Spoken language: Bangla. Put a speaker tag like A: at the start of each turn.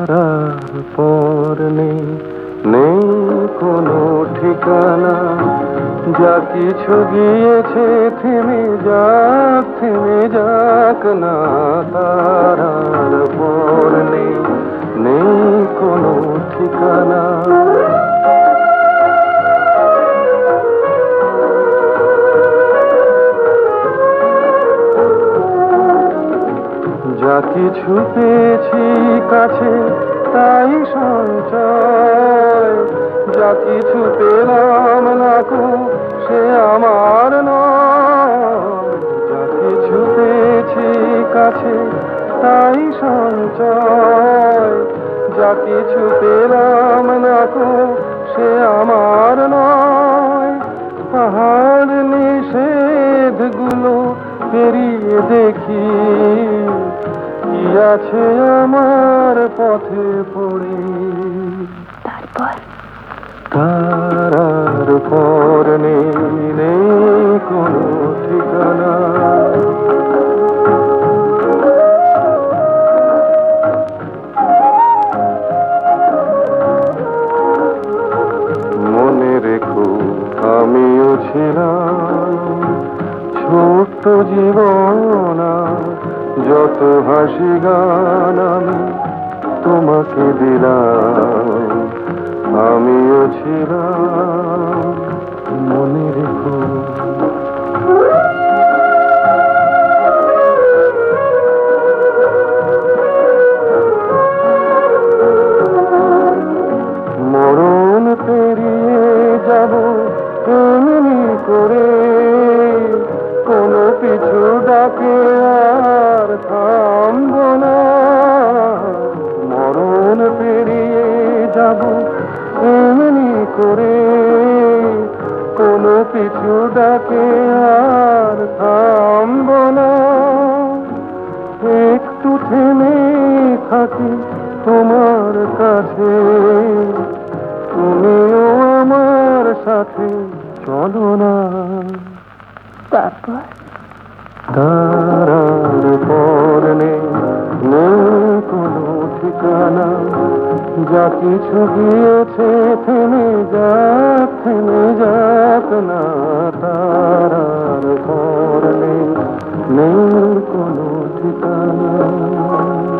A: তারার পর নেই নেই কোনো ঠিকানা। যা কিছু গিয়েছে থেমে যাক থেমে যাক না তারার কিছু পেয়েছি কাছে তাই সঞ্চয়। যা কিছু পেলাম না কো, সে আমার নয় যা কিছু পেয়েছি কাছে তাই সঞ্চয়। যা কিছু পেলাম না কো, সে আমার নয়। পাহাড় নিষেধগুলো পেরিয়ে দেখি। কি আমার পথে পড়ে।
B: তারপর?
A: তারার পর নেই কোনো ঠিকানা। মনে রেখো আমিও ছিলাম ছোট্ট জীবন যত হাসি গান আমি তোমাকে দিলাম। আমিও ছিলাম মনে রেখো মরণ পেরিয়ে যাব এমনি করে কোনো পিছু ডাকে থামব মরণ পেরিয়ে যাব এমনি করে কোনো পিছু ডাকে আর থামব না। একটু থেমে থাকি তোমার কাছে তুমিও আমার সাথে চলো না।
B: তারপর
A: তারার যা কিছু গিয়েছে থেমে যা থেমে যাক না তার পর নেই নেই কোনো ঠিকানা।